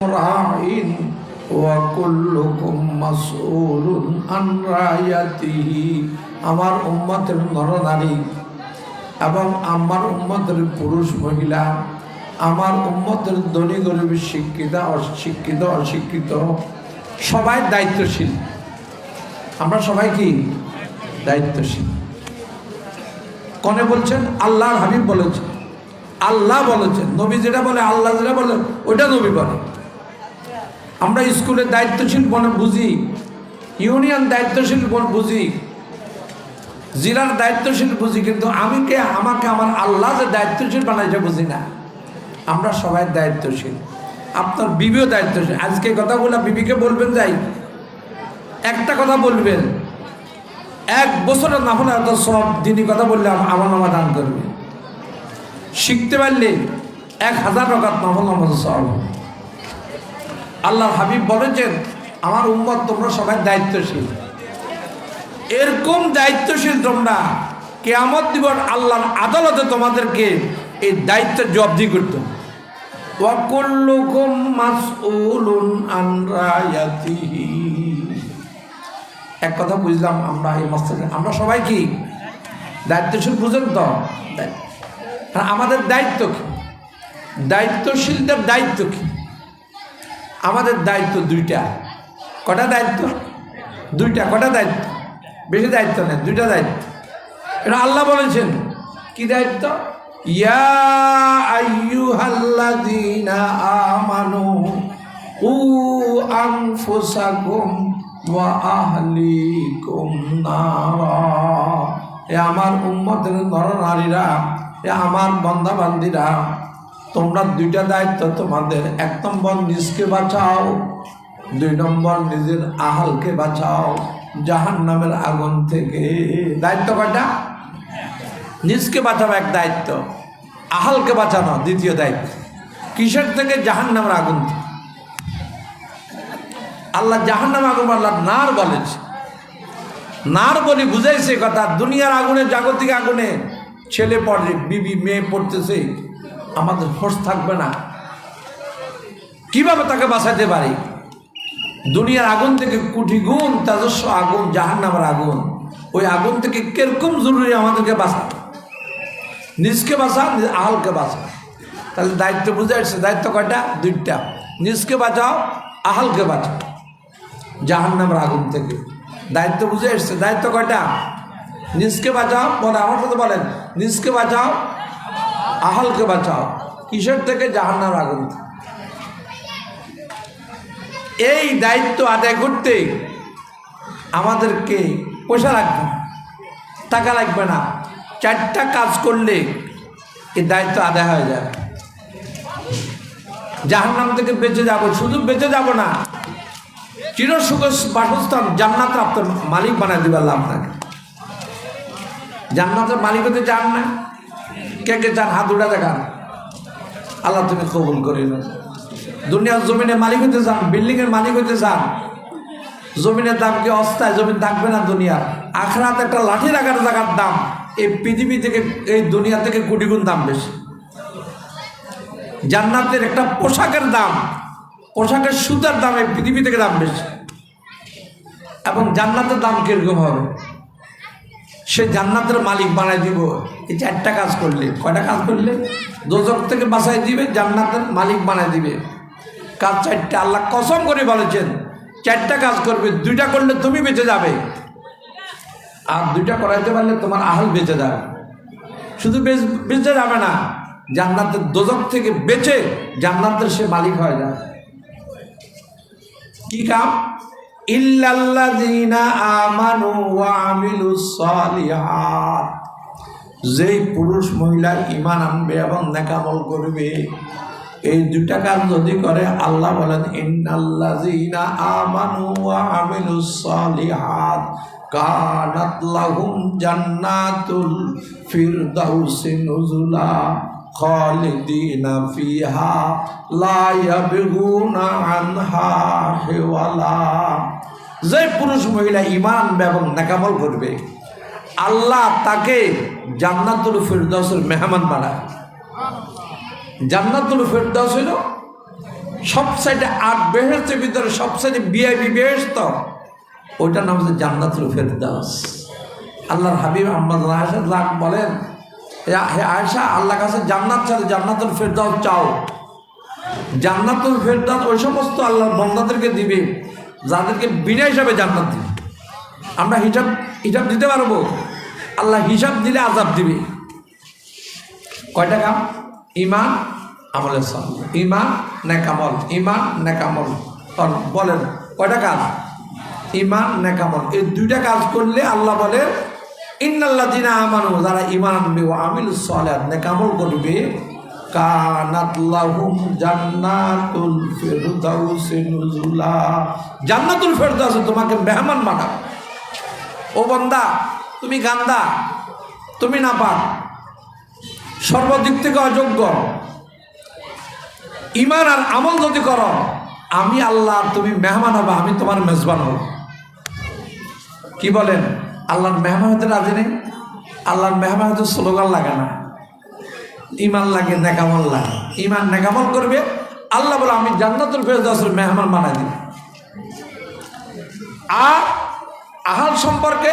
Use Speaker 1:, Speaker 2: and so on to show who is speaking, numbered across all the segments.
Speaker 1: راع وكلكم مسؤول عن رعيته আমার উম্মতের নরনারী এবং আমার উম্মতের পুরুষ মহিলা আমার উম্মতের ধনী গরিব শিক্ষিত অশিক্ষিত অশিক্ষিত সবাই দায়িত্বশীল আমরা সবাই কি দায়িত্বশীল কনে বলছেন আল্লাহর হাবিব বলেছেন আল্লাহ বলেছেন নবী যেটা বলে আল্লাহ যেটা বলে ওইটা নবী বলে আমরা স্কুলের দায়িত্বশীল বলে বুঝি, ইউনিয়ন দায়িত্বশীল বলে বুঝি, জেলার দায়িত্বশীল বুঝি, কিন্তু আমি কে, আমাকে আমার আল্লাহ যে দায়িত্বশীল বানাইছে বুঝি না। আমরা সবাই দায়িত্বশীল। আপনার বিবিও দায়িত্বশীল। আজকে কথাগুলো বিবিকে বলবেন যাই। একটা কথা বলবেন। এক বছরের না হলে এত সব দিনই কথা বললে আম- আমার নামা দান করবে। শিখতে পারলে এক হাজার টাকার নফল নামাজ সব আল্লাহ হাবিব বলেছেন আমার উম্মত তোমরা সবাই দায়িত্বশীল। এরকম দায়িত্বশীল তোমরা কেয়ামত দিবস আল্লাহর আদালতে তোমাদেরকে এই দায়িত্ব জব্দি করত এক কথা বুঝলাম, আমরা এই মস্তিষ্কে আমরা সবাই কি? দায়িত্বশীল বুঝেন তো? আমাদের দায়িত্ব কি? দায়িত্বশীলদের দায়িত্ব কি? আমাদের দায়িত্ব দুইটা। কটা দায়িত্ব? দুইটা। কটা দায়িত্ব? বেশি দায়িত্ব নেই দুইটা দায়িত্ব। এটা আল্লাহ বলেছেন, কি দায়িত্ব? আমানু উ এ আমার উম্মতের নরনারীরা এ আমার বন্ধাবান্দিরা তোমরা দুইটা দায়িত্ব তোমাদের। এক নম্বর নিজকে বাঁচাও, দুই নম্বর নিজের আহালকে বাঁচাও জাহান নামের আগুন থেকে। দায়িত্ব কয়টা? নিজকে বাঁচানো এক দায়িত্ব, আহালকে বাঁচানো দ্বিতীয় দায়িত্ব। কিসের থেকে? জাহান নামের আগুন আল্লাহ জাহান নামে আগুন আল্লাহ নার বলেছে নার বলি বুঝাইছে কথা, দুনিয়ার আগুনে, জাগতিক আগুনে ছেলে পড়ে, বিবি, মেয়ে পড়তেছে। আমাদের হোশ থাকবে না। কীভাবে তাকে বাঁচাতে পারি? দুনিয়ার আগুন থেকে কুঠি গুণ, তাজস্ব আগুন জাহান নামের আগুন। ওই আগুন থেকে কীরকম জরুরি আমাদেরকে বাঁচা? নিজকে বাঁচা আহলকে বাঁচা। তাহলে দায়িত্ব বুঝে আসছে, দায়িত্ব কয়টা? দুইটা। নিজকে বাঁচাও, আহলকে বাঁচাও। জাহান নামের আগুন থেকে। দায়িত্ব বুঝে এসছে দায়িত্ব কয়টা? নিজকে বাঁচাও বলে আমার সাথে বলেন, নিজকে বাঁচাও আহলকে বাঁচাও। কিসের থেকে? জাহান নামের আগুন এই দায়িত্ব আদায় করতে আমাদেরকে পয়সা লাগবে টাকা লাগবে না। চারটা কাজ করলে এই দায়িত্ব আদায় হয়ে যাবে। জাহান্নাম থেকে বেঁচে যাব। শুধু বেঁচে যাব না, চিরসুখ বাসস্থান জান্নাত আপনার মালিক বানায় দিবে আল্লাহ আপনাকে। জান্নাতের মালিক হতে চান না? কে কে হাত উঠা দেখান আল্লাহ তুমি কবুল করে নাও। দুনিয়ার জমিনের মালিক হতে চান বিল্ডিংয়ের মালিক হইতে চান, জমিনের দাম কি অস্থায়, জমিন থাকবে না দুনিয়া আখরাত একটা লাঠি রাখার জায়গার দাম, এই পৃথিবী থেকে, এই দুনিয়া থেকে কোটি গুণ দাম বেশি। জান্নাতের একটা পোশাকের দাম, পোশাকের সুতার দাম এই পৃথিবী থেকে দাম বেশি। এবং জান্নাতের দাম কীরকম হবে? সে জান্নাতের মালিক বানাই দিব। এই চারটা কাজ করলে। কয়টা কাজ করলে? দোজক থেকে বাসায় দিবে, জান্নাতের মালিক বানাই দিবে। কাজ চারটা। আল্লাহ কসম করে বলেছেন, চারটা কাজ করবে, দুইটা করলে তুমি বেঁচে যাবে। আর দুইটা করাইতে পারলে তোমার আহল বেঁচে যাবে। শুধু বেচ- বেঁচে যাবে না, জান্নাতের দোজক থেকে বেঁচে জান্নাতের সে মালিক হয়ে যাবে। কি কাম? ইল্লাল্লাযীনা যেই পুরুষ মহিলা ঈমান আনবে এবং নেকামল করবে, এই দুটা কাজ যদি করে, আল্লাহ বলেন, ইন্নাল্লাযীনা কানাত লাহুম জান্নাতুল ফিরদাউসি নুজুলা। খালিদিনা ফিহা লা ইয়াবগুনা আনহা হিওয়ালা যে পুরুষ মহিলা ইমান এবং নাকামল করবে, আল্লাহ তাকে জান্নাতুল ফিরদাউসের মেহমান বানায়। জান্নাতুল ফেরদাস হইল সবসাইডে আট বেহেস্তের ভিতরে সবসাইডে বিআইবি বেহেস্ত ওইটার নাম হচ্ছে জান্নাতুল ফেরদাস আল্লাহর হাবিব আহমদ বলেন "এ- হে আয়সা আল্লাহ কাছে জান্নাত চাই জান্নাতুল ফেরদাস চাও। জান্নাতুল ফেরদাস ওই সমস্ত আল্লাহর বন্দাদেরকে দিবে, যাদেরকে বিনা হিসাবে জান্নাত দিবে। আমরা হিসাব হিসাব দিতে পারব? আল্লাহ হিসাব দিলে আজাব দিবে। কয়টা কাম? ইমান আমলের সব ইমান নেকামল। ইমান নেকামল। বলেন, কয়টা কাজ? ইমান নেকামল। এই দুইটা কাজ করলে আল্লাহ বলে ইমান কানাত জান্নাতুল তোমাকে মেহমান বানাবে। ও বন্দা, তুমি গান্দা, তুমি না পাক সর্বদিক থেকে অযোগ্য। ইমান আর আমল যদি করো, আমি আল্লাহ, তুমি মেহমান হবে, আমি তোমার মেজবান হব। কি বলেন? আল্লাহর মেহমান হতে রাজি নেই? আল্লাহর মেহমান হতে স্লোগান লাগে না। ইমান লাগে, নেকামল লাগে। ইমান নেকামল করবে, আল্লাহ বলে, আমি জান্নাতুল ফেরদাসের মেহমান বানাই দিই আর আহাল সম্পর্কে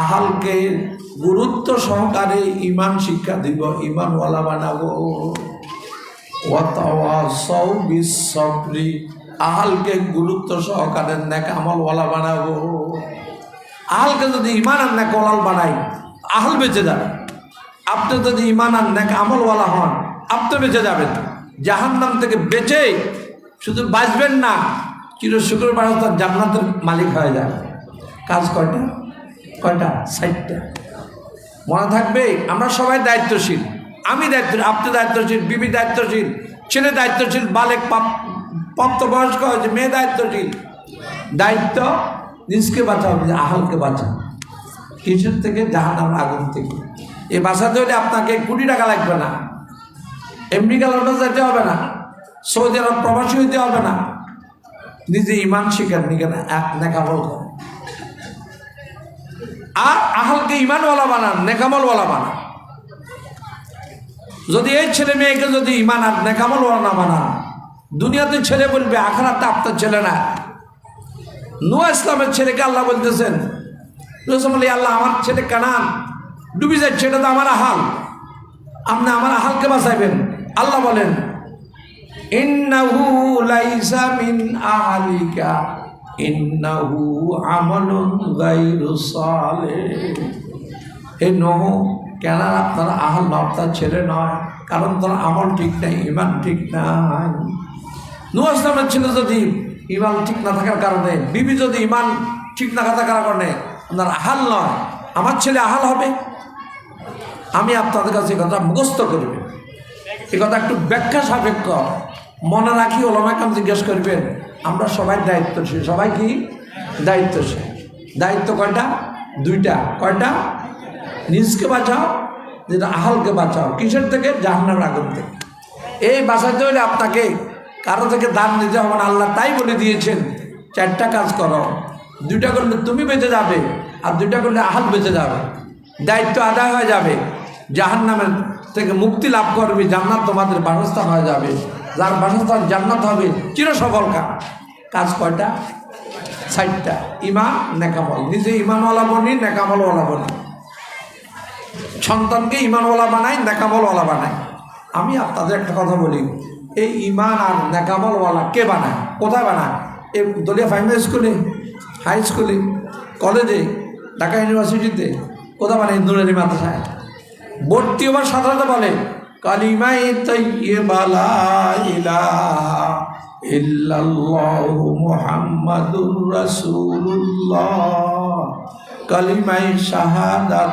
Speaker 1: আহালকে গুরুত্ব সহকারে ইমান শিক্ষা দিব ইমান ইমানওয়ালা বানাবো। ওয়াতাওয়াসাউ আহালকে গুরুত্ব সহকারে নেক আমলওয়ালা বানাবো। আহালকে যদি ইমান আর নেক ওলাল বানাই, আহাল বেঁচে যাবে। আপনি যদি ইমান আর নেক আমলওয়ালা হন, আপনি বেঁচে যাবেন। জাহান্নাম থেকে বেঁচে শুধু বাঁচবেন না, চির শুক্রবার তার জান্নাতের মালিক হয়ে যাবে। কাজ কয়টা? কয়টা? ষাটটা। মনে থাকবে, আমরা সবাই দায়িত্বশীল। আমি দায়িত্ব, আপনি দায়িত্বশীল, বিবি দায়িত্বশীল, ছেলে দায়িত্বশীল, বালেক প্রাপ্তবয়স্ক হয়েছে, মেয়ে দায়িত্বশীল। দায়িত্ব নিজকে নিজে আহালকে বাঁচাও। কিসের থেকে? জাহান্নামের আগুন থেকে। এই বাঁচাতে হলে আপনাকে কোটি টাকা লাগবে না। আমেরিকা লন্ডন যেতে হবে না। সৌদি আরব প্রবাসী হইতে হবে না। নিজে ইমান শিখেন নিকেন এক নেকামল আর আহলকে ইমানওয়ালা বানান, নেকামলওয়ালা বানান। যদি এই ছেলে মেয়েকে যদি ইমান আর নেকামলওয়ালা না বানান দুনিয়াতে ছেলে বলবে, আখারাতে আপনার ছেলে না। নোয়া ইসলামের ছেলেকে আল্লাহ বলতেছেন রসমালি আল্লাহ, আমার ছেলে কানান। ডুবি যাচ্ছে এটা তো আমার আহাল। আপনি আমার আহালকে বাঁচাইবেন। আল্লাহ বলেন আমালুন হে নহ কেন আপনারা আহল আপনার ছেলে নয়, কারণ তার আমল ঠিক নাই ইমান ঠিক নাই। নূহ ইসলামের ছেলে যদি ইমান ঠিক না থাকার কারণে, বিবি যদি ইমান ঠিক না থাকার কারণে আপনার আহাল নয়, আমার ছেলে আহাল হবে। আমি আপনাদের কাছে কথা মুখস্থ করবে এই কথা একটু ব্যাখ্যা সাপেক্ষ। মনে রাখি ওলামাকাম জিজ্ঞেস করবেন, আমরা সবাই দায়িত্বশীল, সবাই কি? দায়িত্বশীল। দায়িত্ব কয়টা? দুইটা। কয়টা? নিজকে বাঁচাও, যেটা আহালকে বাঁচাও। কিসের থেকে? জাহান্নার আগুন থেকে। এই বাঁচাতে হলে আপনাকে কারও থেকে দান নিতে হবে না। আল্লাহ তাই বলে দিয়েছেন, চারটা কাজ করো। দুইটা করলে তুমি বেঁচে যাবে, আর দুইটা করলে আহাল বেঁচে যাবে। দায়িত্ব আদায় হয়ে যাবে। জাহান্নামের থেকে মুক্তি লাভ করবে, জান্নাত তোমাদের বাসস্থান হয়ে যাবে। যার বাসস্থান জান্নাত হবে চির সফল কাজ। কাজ কয়টা? ষাটটা ইমান নেকামল। নিজে ইমানওয়ালা বনি, নেকামলওয়ালা বনি। সন্তানকে ইমানওয়ালা বানাই নেকামলওয়ালা বানাই আমি আপনাদের একটা কথা বলি, এই ইমান আর নেকামলওয়ালা কে বানায়? কোথায় বানায়? এই দলীয় প্রাইমারি স্কুলে হাই স্কুলে কলেজে ঢাকা ইউনিভার্সিটিতে কোথায় বানায় নুরানি মাদ্রাসায়? ভর্তি হবার সাথে বলে, কালিমাই কালিমাই শাহাদাত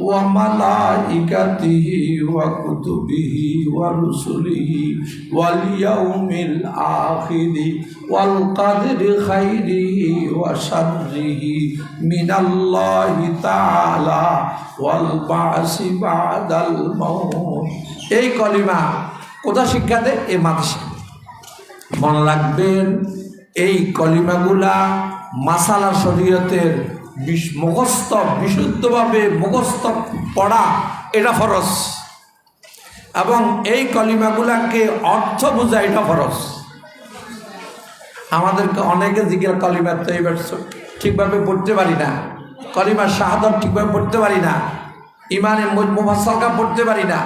Speaker 1: وملائكته وكتبه ورسله واليوم الآخر والقدر خيره وشره من الله تعالى والبعث بعد الموت এই কলিমা কোথা শিক্ষা দেয় এই মাদ্রাসা মনে রাখবেন এই কলিমাগুলা মাসালা শরীয়তের বিশ- মুখস্থ, বিশুদ্ধভাবে মুখস্থ পড়া, এটা ফরজ। এবং এই কলিমাগুলাকে অর্থ বোঝা এটা ফরজ। আমাদেরকে অনেকে জিজ্ঞেস, কলিমা তো এবার ঠিকভাবে পড়তে পারি না। কলিমার শাহাদত ঠিকভাবে পড়তে পারি না। ইমানে মুফাসসালকা পড়তে পারি না।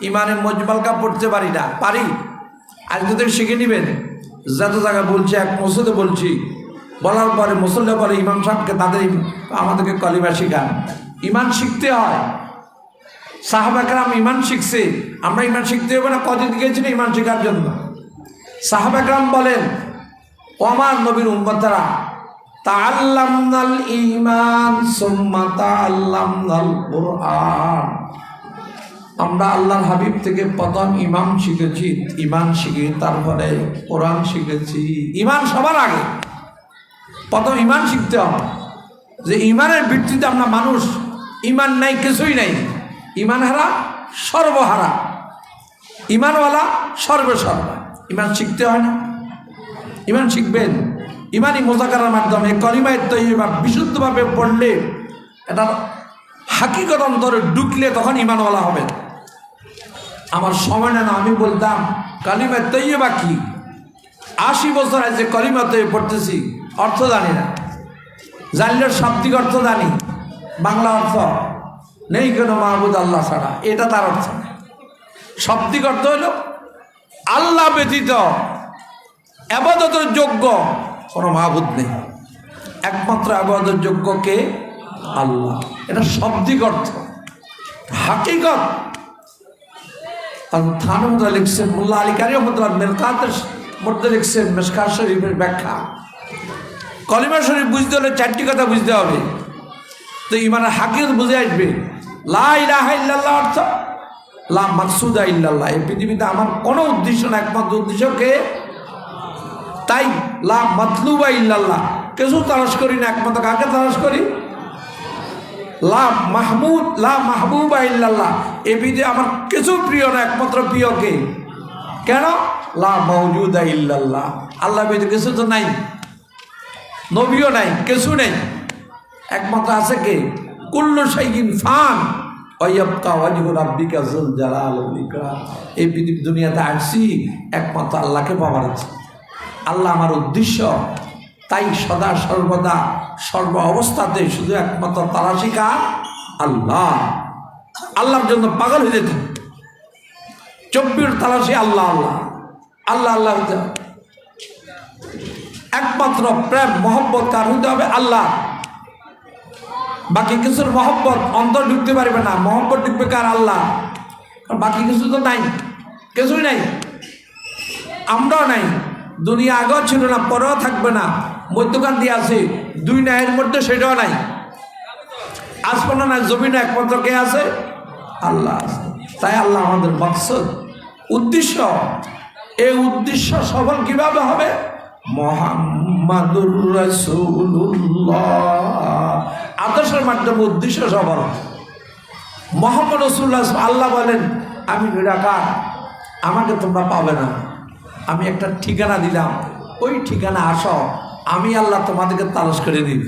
Speaker 1: ইমানে মজমালকা পড়তে পারি না। পারি? আজকে থেকে শিখে নেবেন। যত জায়গায় বলছি, এক মসজিদে বলছি বলার পরে মুসল্লা পরে ইমাম সাহেবকে তাদের আমাদেরকে কলিমা শিখান। ইমান শিখতে হয়। সাহাবাকরাম ইমান শিখছে। আমরা ইমান শিখতে হবে না, কদিন গিয়েছি না ইমান শেখার জন্য। সাহাবাকরাম বলেন আমার নবীর উম্মতারা, তাআল্লামনাল ঈমান সুম্মা তাআল্লামনাল কুরআন। আমরা আল্লাহর হাবিব থেকে প্রথম ইমাম শিখেছি, ইমান শিখে তারপরে কোরআন শিখেছি। ইমান সবার আগে। প্রথম ইমান শিখতে হবে। যে ইমানের ভিত্তিতে আমরা মানুষ ইমান নাই, কিছুই নাই। ইমান হারা সর্বহারা ইমানওয়ালা সর্বসর্বা। ইমান শিখতে হয় না। ইমান শিখবেন। ইমানই মোজাকারের মাধ্যমে কলিমায় তৈবা বিশুদ্ধভাবে পড়লে এটা হাকিকত অন্তরে ঢুকলে তখন ইমানওয়ালা হবে আমার সময় না, আমি বলতাম কালিমায় তৈবা কি? আশি বছর আছে কলিমা তৈরি পড়তেছি অর্থ জানি না। জানলে শাব্দিক অর্থ জানি, বাংলা অর্থ। নেই কেন মাহবুদ আল্লাহ ছাড়া, এটা তার অর্থ। শাব্দিক অর্থ হলো আল্লাহ ব্যতীত আবাদতের যোগ্য কোনো মাহবুদ নেই। একমাত্র আবাদতের যোগ্য কে? আল্লাহ। এটা শব্দিক অর্থ। হাকিকত। থানের মধ্যে লিখছেন মোল্লা আলী কারি মেরকাতের মধ্যে লিখছেন মেসকার শরীফের ব্যাখ্যা। কলিমা শরীফ বুঝতে হলে চারটি কথা বুঝতে হবে। তো ইমানের হাকিকত বুঝে আসবে। লা ইলাহা ইল্লাল্লাহ অর্থ লা মাকসুদা ইল্লাল্লাহ। এই পৃথিবীতে আমার কোনো উদ্দেশ্য না, একমাত্র উদ্দেশ্যকে তাই লা মাতলুবা ইল্লাল্লাহ। কিছু তালাশ করি না, একমাত্র কাকে তালাশ করি? লা মাহমুদ, লা মাহবুবা ইল্লাল্লাহ। এ বিধে আমার কিছু প্রিয় না, একমাত্র প্রিয়কে কেন? লা মৌজুদা ইল্লাল্লাহ। আল্লাহ কিছু তো নাই। নবীও নাই কিছু নেই। একমাত্র আছে কে? কুল্লু সাইকিন ফান। এই পৃথিবী দুনিয়াতে আসছি, একমাত্র আল্লাহকে পাওয়ার আছে আল্লাহ আমার উদ্দেশ্য, তাই সদা সর্বদা সর্ব অবস্থাতে শুধু একমাত্র তারা শিখা আল্লাহ। আল্লাহর জন্য পাগল হয়ে যেত চব্বিশ তালাশি আল্লাহ আল্লাহ। আল্লাহ আল্লাহ। একমাত্র প্রেম, মহব্বত কার? হতে হবে আল্লাহ। বাকি কিছুর মহব্বত অন্তর ঢুকতে পারবে না, মহব্বত ঢুকবে কার? আল্লাহ। বাকি কিছু তো নাই, কিছুই নাই। আমরাও নাই, দুনিয়া আগেও ছিল না, পরেও থাকবে না। মধ্যখান দিয়ে আছে, দুই ন্যায়ের মধ্যে সেটাও নাই। আসমানা না জমিনে একমাত্র কে আছে? আল্লাহ তাই আল্লাহ আমাদের মকসদ। উদ্দেশ্য, এই উদ্দেশ্য সফল কীভাবে হবে? মোহাম্মদুর রসুল্লাহ আদর্শের মাধ্যমে উদ্দেশ্য সফল মোহাম্মদ রসুল্লাহ আল্লাহ বলেন, আমি নিরাকার, আমাকে তোমরা পাবে না। আমি একটা ঠিকানা দিলাম, ওই ঠিকানা আসো, আমি আল্লাহ তোমাদেরকে তালাশ করে দিব।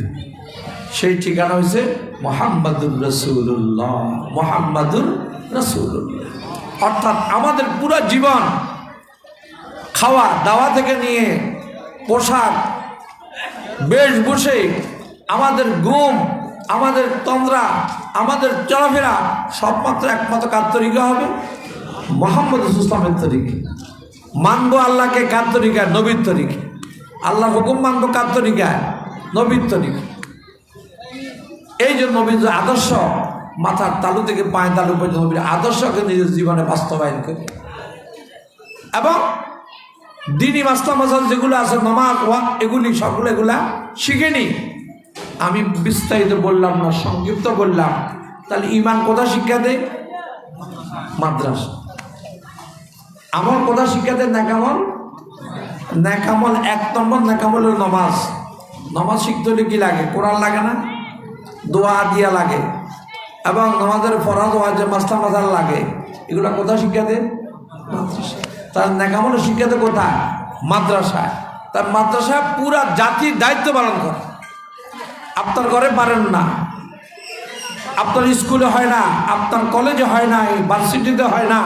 Speaker 1: সেই ঠিকানা হয়েছে মোহাম্মদুর রসুল্লাহ মোহাম্মদুর রসুল্লাহ অর্থাৎ আমাদের পুরো জীবন খাওয়া, দাওয়া থেকে নিয়ে পোশাক, বেশ বসে আমাদের ঘুম, আমাদের তন্দ্রা, আমাদের চলাফেরা সবমাত্র একমাত্র কার তরিকা হবে? মোহাম্মদ ইসলামের তরিকে। মানবো আল্লাহকে কার তরিকায় নবীর তরিকে। আল্লাহ হুকুম মানবো কার তরিকায় নবীর তরিকা। এই যে নবীর যে আদর্শ, মাথার তালু থেকে পায়ের তালু পর্যন্ত নবীর আদর্শকে নিজের জীবনে বাস্তবায়ন করে। এবং দিনই মাসাল যেগুলো আছে, নমাজ, ওয়াক, এগুলি সবগুলো এগুলা শিখেনি। আমি বিস্তারিত বললাম না, সংক্ষিপ্ত বললাম। তাহলে ইমান কোথায় শিক্ষা দেয়? মাদ্রাসা। আমল কোথায় শিক্ষা দেয়? নাকামল নাকামল এক নম্বর নাকামল হলো নমাজ। নমাজ শিখতে হলে কি লাগে? কোরআন লাগে না? দোয়া দিয়া লাগে। এবং নমাজের ফরাজ ওয়াজে মাস্তা মাজার লাগে। এগুলো কোথায় শিক্ষা দেয়? মাদ্রাসা। তার নাকামল শিক্ষা দেয় কোথায়? মাদ্রাসায়। তার মাদ্রাসায় পুরা জাতির দায়িত্ব পালন করে। আপনার ঘরে পারেন না। আপনার স্কুলে হয় না, আপনার কলেজে হয় না ইউনিভার্সিটিতে হয় না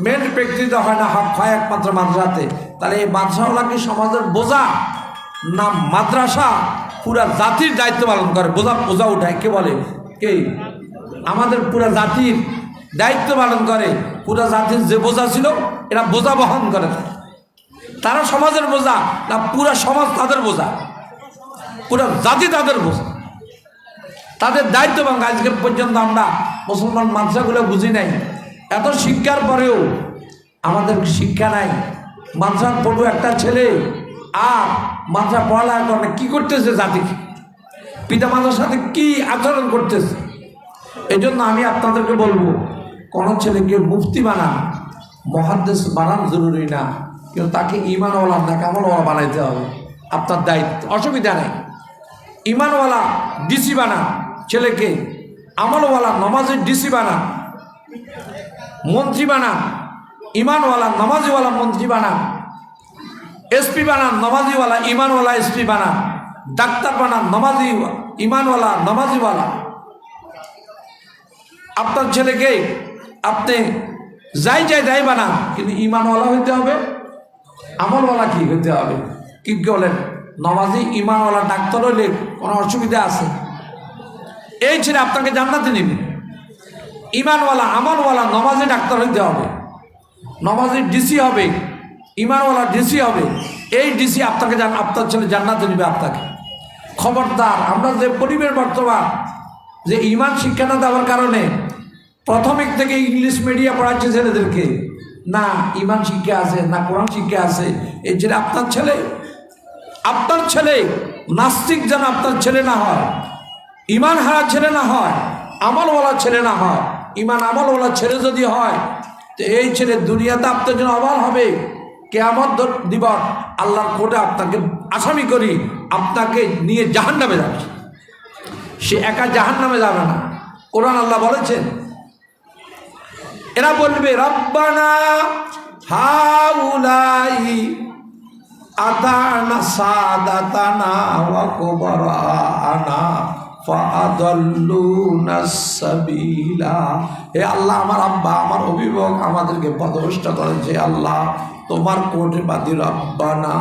Speaker 1: মেন ব্যক্তিতে হয় না, হক হয় একমাত্র মাদ্রাসাতে। তাহলে এই মাদ্রাসাওয়ালা কি সমাজের বোঝা না মাদ্রাসা? পুরা জাতির দায়িত্ব পালন করে। বোঝা বোঝা উঠায়। কে বলে? কে? আমাদের পুরা জাতির দায়িত্ব পালন করে। পুরা জাতির যে বোঝা ছিল, এরা বোঝা বহন করে তারা। সমাজের বোঝা না, পুরা সমাজ তাদের বোঝা। পুরা জাতি তাদের বোঝা। তাদের দায়িত্ব এবং আজকে পর্যন্ত আমরা মুসলমান মানুষগুলো বুঝি নাই। এত শিক্ষার পরেও আমাদের শিক্ষা নাই। মাদ্রাসা পড়ব একটা ছেলে, আর মাদ্রাসা পড়ালেখা করে কি করতেছে জাতিকে? পিতা মাতার সাথে কি আচরণ করতেছে? এই জন্য আমি আপনাদেরকে বলব কোনো ছেলেকে মুফতি বানান, মহাদ্দেশ বানান জরুরি না। কিন্তু তাকে ইমানওয়ালা না কামলওয়ালা বানাইতে হবে। আপনার দায়িত্ব। অসুবিধা নেই। ইমানওয়ালা ডিসি বানান, ছেলেকে আমলওয়ালা, নমাজের ডিসি বানান, মন্ত্রী বানান, ইমানওয়ালা, নমাজিওয়ালা মন্ত্রী বানান, এসপি বানান, নমাজিওয়ালা, ইমানওয়ালা এসপি বানান, ডাক্তার বানান, নমাজি, ইমানওয়ালা, নমাজিওয়ালা। আপনার ছেলেকে আপনি যাই যাই যাই বানান, কিন্তু ইমানওয়ালা হইতে হবে, আমলওয়ালা কি হইতে হবে? কি বলেন? নমাজি ইমানওয়ালা ডাক্তার হইলে কোনো অসুবিধা আছে? এই ছেলে আপনাকে জান্নাতে নেবে। ইমানওয়ালা, আমলওয়ালা, নমাজি ডাক্তার হইতে হবে। নমাজি ডিসি হবে, ইমানওয়ালা ডিসি হবে। এই ডিসি আপনাকে আপনার ছেলে জান্নাতে নেবে আপনাকে। খবরদার, আমরা যে পরিবেশ বর্তমান, যে ইমান শিক্ষা না দেওয়ার কারণে প্রাথমিক থেকে ইংলিশ মিডিয়া পড়াচ্ছে ছেলেদেরকে। না, ইমান শিক্ষা আছে, না কোরআন শিক্ষা আছে। এই ছেলে আপনার ছেলে আপনার ছেলে নাস্তিক যেন আপনার ছেলে না হয়, ইমান হারা ছেলে না হয়, আমলওয়ালা ছেলে না হয়, ইমান আমলওয়ালা ছেলে যদি হয়, তো এই ছেলে দুনিয়াতে আপনার জন্য অবাল হবে। কেয়ামত দিবস, আল্লাহর কোর্টে আপনাকে আসামি করি, আপনাকে নিয়ে জাহান নামে যাবে। সে একা জাহান নামে যাবে না। কোরআন আল্লাহ বলেছেন এরা বলবে, রব্বানা হাউলাই আতানা সাদাতানা ওয়া কুবরানা হে আল্লাহ, আমার আব্বা, আমার অভিভাবক আমাদেরকে পদভ্রষ্ট করেছে আল্লাহ, তোমার কোটে বাদি রব্বানা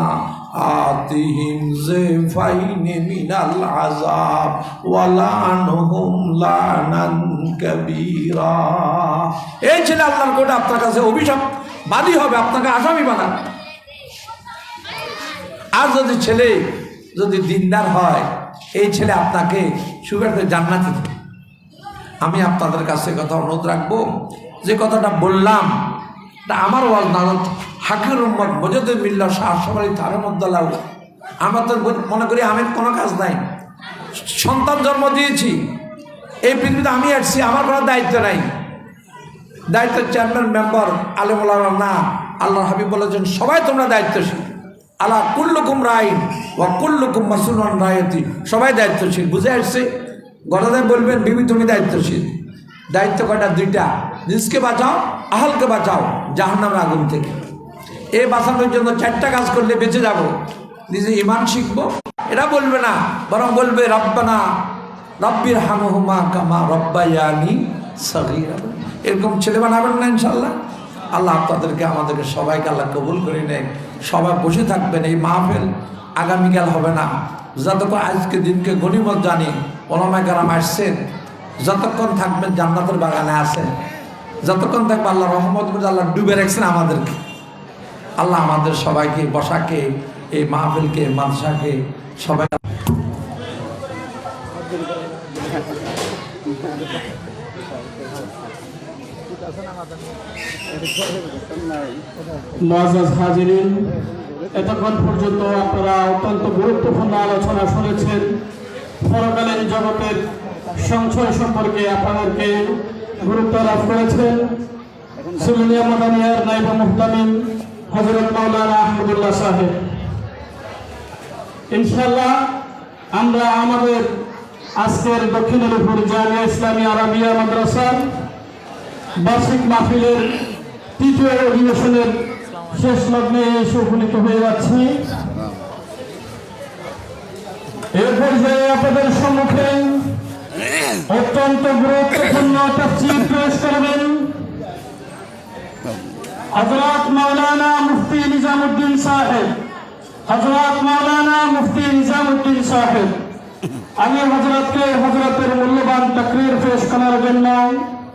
Speaker 1: আতিহিম জিফাইনি মিনাল আযাব ওয়ালানহুম কাবীরা। এই ছেলে আল্লাহর কোটে আপনার কাছে অভিশাপ, বাদী হবে, আপনাকে আসামি বানাবে আর যদি ছেলে যদি দিনদার হয়, এই ছেলে আপনাকে সুগার করে জান্নাতে দেবে। আমি আপনাদের কাছে কথা অনুরোধ রাখব, যে কথাটা বললাম তা আমার ওয়াজ না হাকির উম্মত মজুদুল মিল্লা শাহ সবাই তার মধ্যে আমার তো মনে করি আমি কোনো কাজ নাই। সন্তান জন্ম দিয়েছি, এই পৃথিবীতে আমি আসছি, আমার কোনো দায়িত্ব নাই। দায়িত্ব চেয়ারম্যান মেম্বার আলেমুল্লাহ না আল্লাহ হাবিব বলেছেন, সবাই তোমরা দায়িত্বশীল। আল্লাহ কুল্লুকুম রাইন ও কুল্লুকুম মাসুলন রায়তি সবাই দায়িত্বশীল। বুঝে আসছে? গদাদায় বলবেন, বিবি, তুমি দায়িত্বশীল। দায়িত্ব কটা দুইটা। নিজকে বাঁচাও, আহলকে বাঁচাও, জাহান্নামের আগুন থেকে। এ বাঁচানোর জন্য চারটা কাজ করলে বেঁচে যাব। নিজে ইমান শিখব। এটা বলবে না, বরং বলবে, রব্বানা রব্বির হামহুমা কামা রব্বায়ানি এরকম ছেলে বানাবেন না ইনশাল্লাহ। আল্লাহ আপনাদেরকে, আমাদেরকে সবাইকে আল্লাহ কবুল করে নেন সবাই বসে থাকবেন এই মাহফিল। আগামীকাল হবে না। যতক্ষণ আজকে দিনকে গণিমত জানি ওলামায় কারাম আসছেন, যতক্ষণ থাকবেন জান্নাতের বাগানে আছেন। যতক্ষণ থাকবে আল্লাহ রহমত করে আল্লাহ ডুবে রাখছেন আমাদেরকে। আল্লাহ আমাদের সবাইকে, বসাকে, এই মাহফিলকে মাদশাকে সবাই
Speaker 2: এতক্ষণ পর্যন্ত আপনারা অত্যন্ত গুরুত্বপূর্ণ আলোচনা শুনেছেন। পরকালীন জগতের সংশয় সম্পর্কে আপনাদেরকে গুরুত্ব আরোপ করেছেন। সিলুলিয়া মাদানিয়ার নাইব মুহতামিম হজরত মাওলানা আহমদুল্লাহ সাহেব। ইনশাল্লাহ আমরা আমাদের আজকের দক্ষিণ আলিপুর জামিয়া ইসলামী আরাবিয়া মাদ্রাসার বার্ষিক মাহফিলের তৃতীয় অধিবেশনের শেষ লগ্নে এসে উপনীত হয়ে যাচ্ছি। এ পর্যায়ে আপনাদের সম্মুখে অত্যন্ত গুরুত্বপূর্ণ একটা চির পেশ করবেন। হজরত মাওলানা মুফতি নিজামুদ্দিন সাহেব হজরত মাওলানা মুফতি নিজামুদ্দিন সাহেব, আমি হজরতকে হজরতের মূল্যবান তাকরির পেশ করার জন্য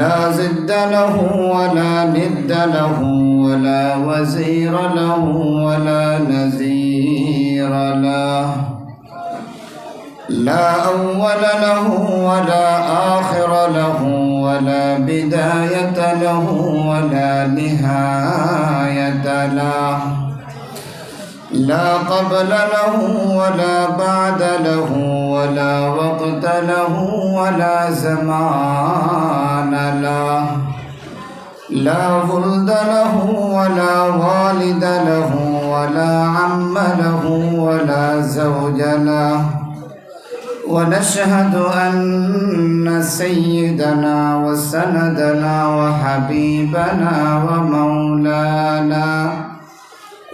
Speaker 3: لا زد له ولا ند له ولا وزير له ولا نزير له. لا أول له ولا آخر له ولا بداية له ولا نهاية له. لا قبل له ولا بعد له ولا وقت له ولا زمان له. لا ولد له ولا والد له ولا عم له ولا زوج له. ونشهد أن سيدنا وسندنا وحبيبنا ومولانا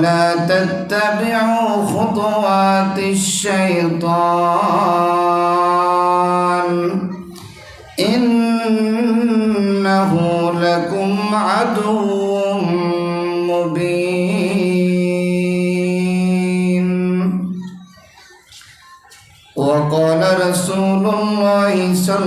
Speaker 3: ولا تتبعوا خطوات الشيطان إنه لكم عدو مبين. وقال رسول الله صلى